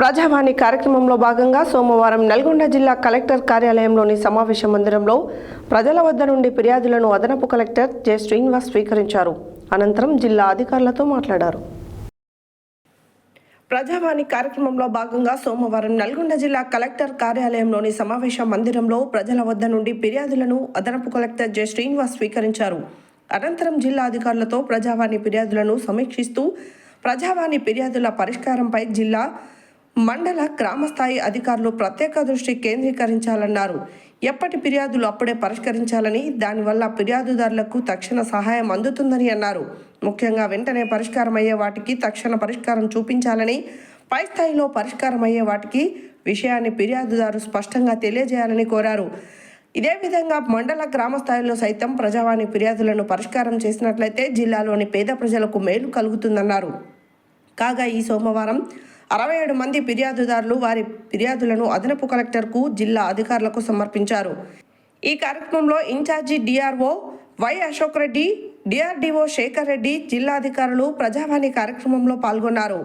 ప్రజావాణి కార్యక్రమంలో భాగంగా సోమవారం నల్గొండ జిల్లా కలెక్టర్ కార్యాలయంలోని సమావేశ మందిరంలో ప్రజల వద్ద నుండి ఫిర్యాదులను అదనపు కలెక్టర్ జె. శ్రీనివాస్ స్వీకరించారు. అనంతరం జిల్లా అధికారులతో మాట్లాడారు. ప్రజావాణి కార్యక్రమంలో భాగంగా సోమవారం నల్గొండ జిల్లా కలెక్టర్ కార్యాలయంలోని సమావేశ మందిరంలో ప్రజల వద్ద నుండి ఫిర్యాదులను అదనపు కలెక్టర్ జె. శ్రీనివాస్ స్వీకరించారు. అనంతరం జిల్లా అధికారులతో ప్రజావాణి ఫిర్యాదులను సమీక్షిస్తూ ప్రజావాణి ఫిర్యాదుల పరిష్కారంపై జిల్లా మండల గ్రామస్థాయి అధికారులు ప్రత్యేక దృష్టి కేంద్రీకరించాలన్నారు. ఎప్పటి ఫిర్యాదులు అప్పుడే పరిష్కరించాలని దానివల్ల ఫిర్యాదుదారులకు తక్షణ సహాయం అందుతుందని అన్నారు. ముఖ్యంగా వెంటనే పరిష్కారం అయ్యే వాటికి తక్షణ పరిష్కారం చూపించాలని పై స్థాయిలో పరిష్కారం అయ్యే వాటికి విషయాన్ని ఫిర్యాదుదారు స్పష్టంగా తెలియజేయాలని కోరారు. ఇదే విధంగా మండల గ్రామ స్థాయిలో సైతం ప్రజావాణి ఫిర్యాదులను పరిష్కారం చేసినట్లయితే జిల్లాలోని పేద ప్రజలకు మేలు కలుగుతుందన్నారు. కాగా ఈ సోమవారం అరవై ఏడు మంది ఫిర్యాదుదారులు వారి ఫిర్యాదులను అదనపు కలెక్టర్కు జిల్లా అధికారులకు సమర్పించారు. ఈ కార్యక్రమంలో incharge DRO Y Ashok Reddy DRDO Shekhar Reddy జిల్లా అధికారులు ప్రజావాణి కార్యక్రమంలో పాల్గొన్నారు.